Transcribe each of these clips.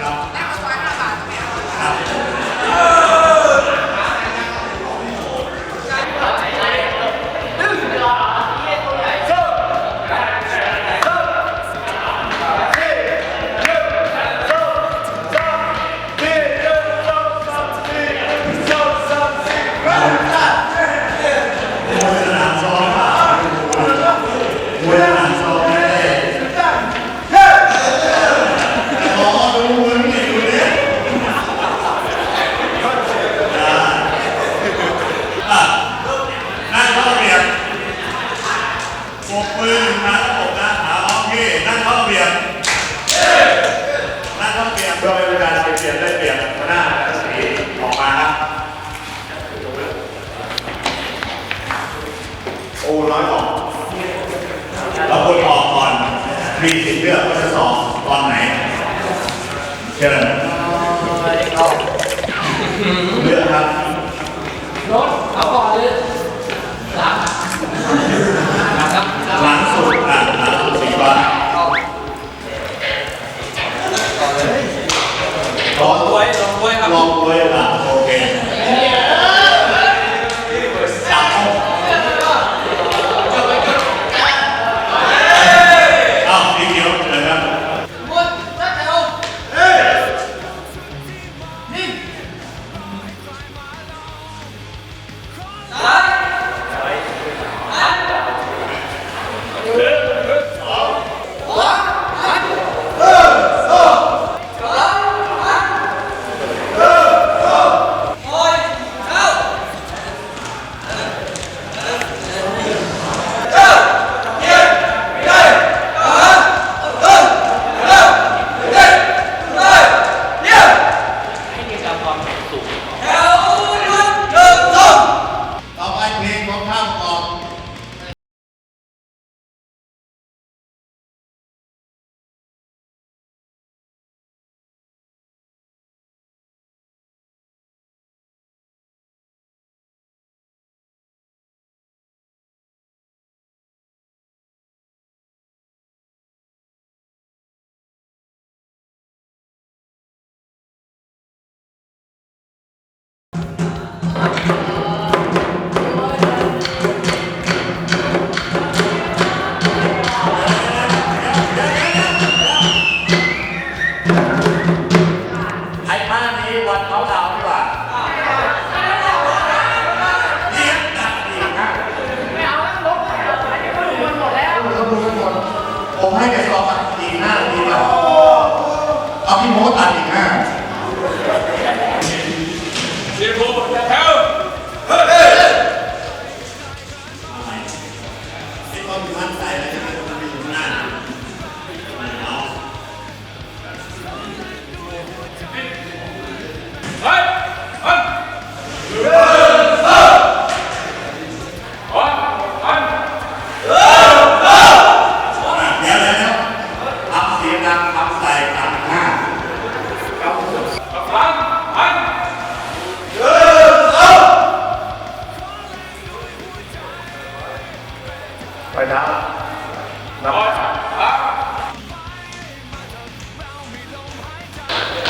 ครับกเอาไว้ห้าบาทไม่เอาครับ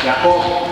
Jago.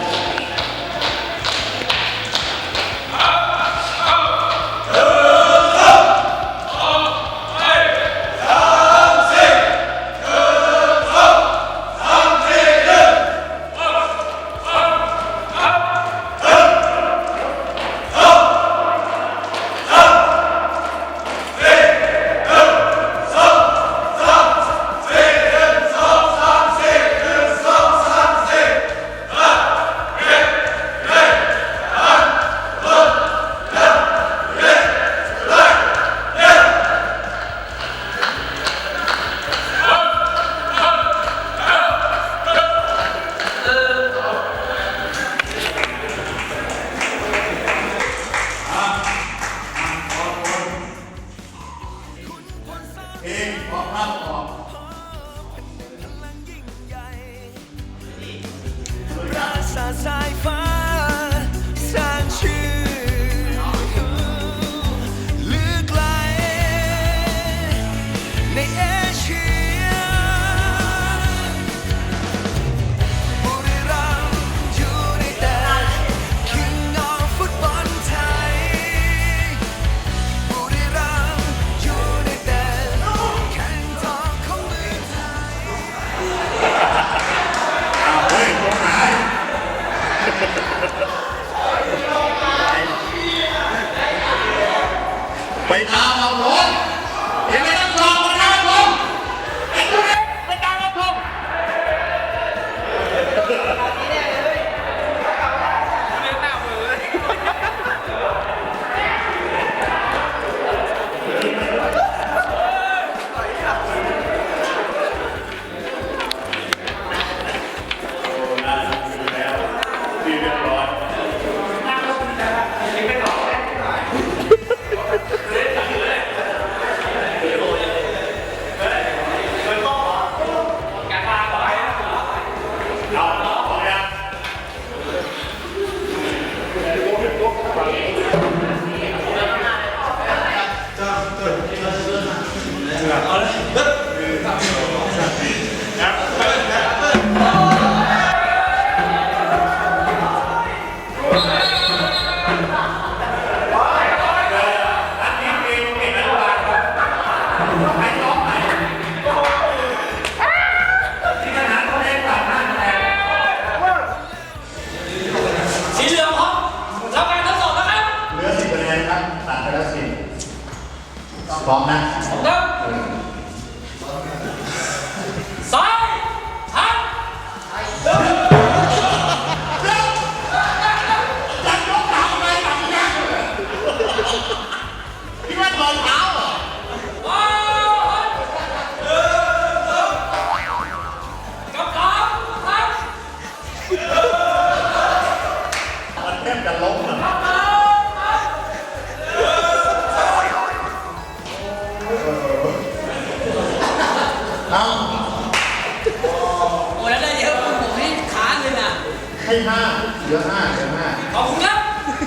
ห้าเหลือห้าเหลือห้าขอบคุณครับ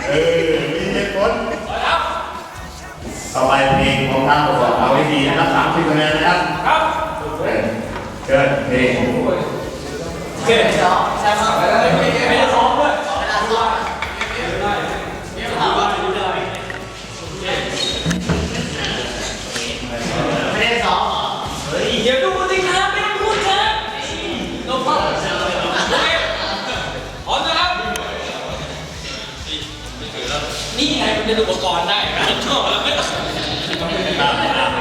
เออมีเหตุผลขอครับต่อไเพลงของทางปรกเอาไว้ดีนะครับสามสิบคะแนนนะครับครับเชิญเพลงเอเคเดี๋ยวจะมาไปแนี่ไงมันเป็นอุปกรณ์ได้นะชอบแล้วไม่ต้อง